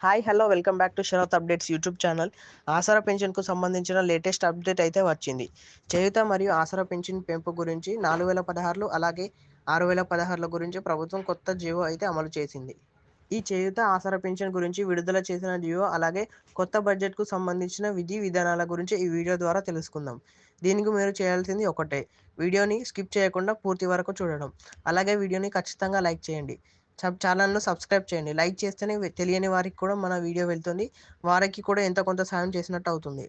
Hi hello welcome back to Sharath updates YouTube channel Aasara పెన్షన్కు సంబంధించిన latest update అయితే వచ్చింది. చేయుత మరియు ఆసరా పెన్షన్ పెంపు గురించి నాలుగు వేల పదహారులు అలాగే ఆరు వేల పదహారుల గురించి ప్రభుత్వం కొత్త జీవో అయితే అమలు చేసింది. ఈ చేయుత ఆసరా పెన్షన్ గురించి విడుదల చేసిన జీవో అలాగే కొత్త బడ్జెట్కు సంబంధించిన విధి విధానాల గురించి ఈ వీడియో ద్వారా తెలుసుకుందాం. దీనికి మీరు చేయాల్సింది ఒకటే. వీడియోని స్కిప్ చేయకుండా పూర్తి వరకు చూడడం. అలాగే వీడియోని ఖచ్చితంగా లైక్ చేయండి. ఛానల్ను సబ్స్క్రైబ్ చేయండి. లైక్ చేస్తేనే తెలియని వారికి కూడా మన వీడియో వెళ్తుంది. వారికి కూడా ఎంత కొంత సాయం చేసినట్టు అవుతుంది.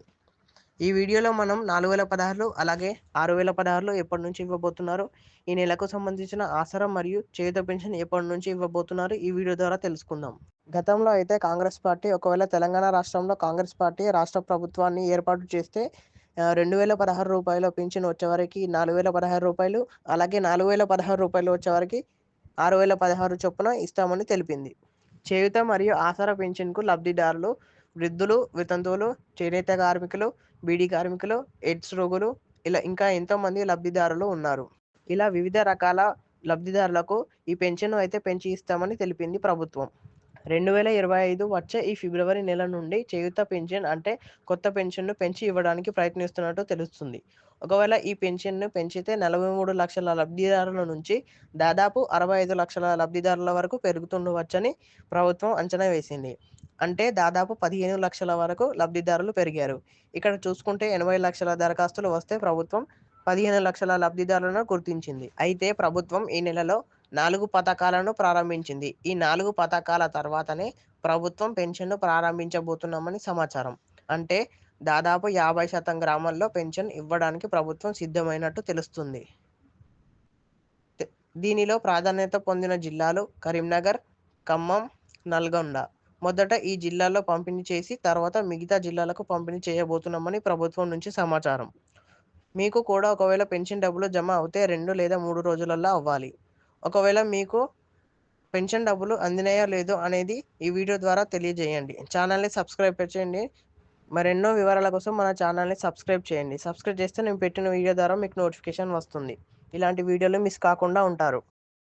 ఈ వీడియోలో మనం నాలుగు వేల పదహారులు అలాగే ఆరు వేల పదహారులు ఎప్పటి నుంచి ఇవ్వబోతున్నారు? ఈ నెలకు సంబంధించిన ఆసరా మరియు చేయుత పెన్షన్ ఎప్పటి నుంచి ఇవ్వబోతున్నారు? ఈ వీడియో ద్వారా తెలుసుకుందాం. గతంలో అయితే కాంగ్రెస్ పార్టీ ఒకవేళ తెలంగాణ రాష్ట్రంలో కాంగ్రెస్ పార్టీ రాష్ట్ర ప్రభుత్వాన్ని ఏర్పాటు చేస్తే రెండు వేల పదహారు రూపాయలు పింఛన్ వచ్చేవారికి నాలుగు వేల పదహారు రూపాయలు అలాగే నాలుగు వేల పదహారు రూపాయలు వచ్చేవారికి ఆరు వేల పదహారు చొప్పున ఇస్తామని తెలిపింది. చేయుత మరియు ఆసరా పెన్షన్కు లబ్ధిదారులు వృద్ధులు వితంతువులు చేనేత కార్మికులు బీడీ కార్మికులు ఎయిడ్స్ రోగులు ఇలా ఇంకా ఎంతోమంది లబ్ధిదారులు ఉన్నారు. ఇలా వివిధ రకాల లబ్ధిదారులకు ఈ పెన్షన్ అయితే పెంచి ఇస్తామని తెలిపింది ప్రభుత్వం. రెండు వేల ఇరవై ఐదు వచ్చే ఈ ఫిబ్రవరి నెల నుండి చేయుత పెన్షన్ అంటే కొత్త పెన్షన్ను పెంచి ఇవ్వడానికి ప్రయత్నిస్తున్నట్టు తెలుస్తుంది. ఒకవేళ ఈ పెన్షన్ను పెంచితే నలభై మూడు లక్షల లబ్ధిదారుల నుంచి దాదాపు అరవై ఐదు లక్షల లబ్ధిదారుల వరకు పెరుగుతుండవచ్చని ప్రభుత్వం అంచనా వేసింది. అంటే దాదాపు పదిహేను లక్షల వరకు లబ్ధిదారులు పెరిగారు. ఇక్కడ చూసుకుంటే ఎనభై లక్షల దరఖాస్తులు వస్తే ప్రభుత్వం పదిహేను లక్షల లబ్ధిదారులను గుర్తించింది. అయితే ప్రభుత్వం ఈ నెలలో నాలుగు పథకాలను ప్రారంభించింది. ఈ నాలుగు పథకాల తర్వాతనే ప్రభుత్వం పెన్షన్ను ప్రారంభించబోతున్నామని సమాచారం. అంటే దాదాపు యాభై శాతం గ్రామాల్లో పెన్షన్ ఇవ్వడానికి ప్రభుత్వం సిద్ధమైనట్టు తెలుస్తుంది. దీనిలో ప్రాధాన్యత పొందిన జిల్లాలు కరీంనగర్ ఖమ్మం నల్గొండ. మొదట ఈ జిల్లాలో పంపిణీ చేసి తర్వాత మిగతా జిల్లాలకు పంపిణీ చేయబోతున్నామని ప్రభుత్వం నుంచి సమాచారం. మీకు కూడా ఒకవేళ పెన్షన్ డబ్బులు జమ అవుతే రెండు లేదా మూడు రోజులలో అవ్వాలి. ఒకవేళ మీకు పెన్షన్ డబ్బులు అందినాయో లేదో అనేది ఈ వీడియో ద్వారా తెలియజేయండి. ఛానల్ని సబ్స్క్రైబ్ చేయండి. మరెన్నో వివరాల కోసం మన ఛానల్ని సబ్స్క్రైబ్ చేయండి. సబ్స్క్రైబ్ చేస్తే నేను పెట్టిన వీడియో ద్వారా మీకు నోటిఫికేషన్ వస్తుంది. ఇలాంటి వీడియోలు మిస్ కాకుండా ఉంటారు.